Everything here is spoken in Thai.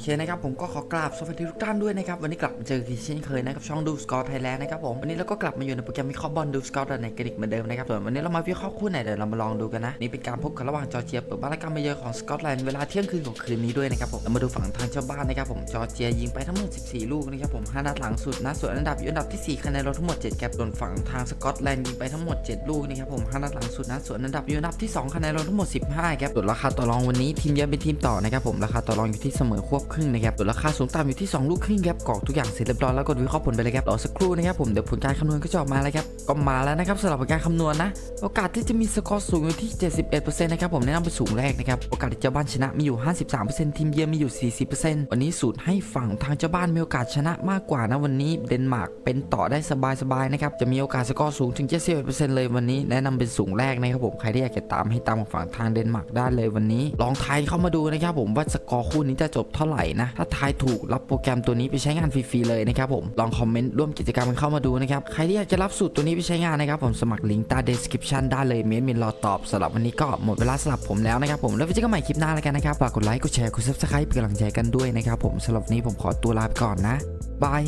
เคนะครับผมก็ขอกราบสวัสดีทุกท่านด้วยนะครับวันนี้กลับมาเจอกันเช่นเคยนะครับช่องดูสกอร์ไทยแลนด์นะครับผมวันนี้เราก็กลับมาอยู่ในโปรแกรมวิเคราะห์บอลดูสกอร์ในกระดิกเหมือนเดิมนะครับส่วนวันนี้เรามาวิเคราะห์คู่ไหนเดี๋ยวเรามาลองดูกันนะนี่เป็นการพบกันระหว่างจอร์เจียเปิดบ้านและการมาเยือนของสกอตแลนด์เวลาเที่ยงคืนของคืนนี้ด้วยนะครับผมเรามาดูฝั่งทางเจ้าบ้านนะครับผมจอร์เจียยิงไปทั้งหมด 14 ลูกนะครับผม5นัดหลังสุดนะส่วนอันดับอยู่อันดับที่4คะแนนรวมทั้งหมด7แกปส่วนฝั่งทางสกอตแลนด์ยิงไปทั้งหมด 7 ลูกนะครับผม5นัดหลังสุดนะส่วนอันดับอยู่อันดับที่2คะแนนรวมทั้งหมด 15ครับส่วนราคาต่อรองวันนี้ทีมเยือนเป็นทีมต่อนะครับผมราคาต่อรองอยู่ที่เสมอควบครึ่งนะครับส่วนราคาสูงต่ำอยู่ที่ 2 ลูกครึ่งครับกรอกทุกอย่างเสร็จเรียบร้อยแล้วกดวิเคราะห์ผลไปเลยครับรอสักครู่นะครับผมเดี๋ยวผลการคำนวณก็จะออกมาแล้วครับก็มาแล้วนะครับสำหรับผลการคำนวณนะ โอกาสที่จะมีสกอร์สูงอยู่ที่ 71%นะครับผมแนะนำเป็นสูงแรกนะครับโอกาสที่เจ้าบ้านชนะมีอยู่ 53%ทีมเยือนมีอยู่ 40%วันนี้สูตรให้ฝั่งทางเจ้าบ้านมีโอกาสชนะมากกว่านะวันนี้เดนมาร์กเป็นต่อได้สบายๆนะครับจะมีโอกาสสกอร์สูงถึง 71%เลยวันนี้แนะนำเป็นสูงแรกนะครับผมใครที่อยากจะตามให้ตามฝั่งทางเดนมาร์กได้เลยวันนี้ ลองทายเข้ามาดูนะครับผมว่าสกอร์คู่นี้จะจบเท่าไหร่นะถ้าทายถูกรับโปรแกรมตัวนี้ไปใช้งานฟรีๆเลยนะครับผมลองคอมเมนต์ร่วมกิจกรรมกันเข้ามาดูนะครับใครที่อยากจะรับสูตรตัวนี้ไปใช้งานนะครับผมสมัครลิงก์ใต้ description ได้เลยเมนมินรอตอบสำหรับวันนี้ก็หมดเวลาสำหรับผมแล้วนะครับผมแล้วไปเจอกันใหม่คลิปหน้าแล้วกันนะครับฝากกดไลค์กดแชร์กด subscribe เป็นกำลังใจกันด้วยนะครับผมสำหรับนี้ผมขอตัวลาไปก่อนนะบาย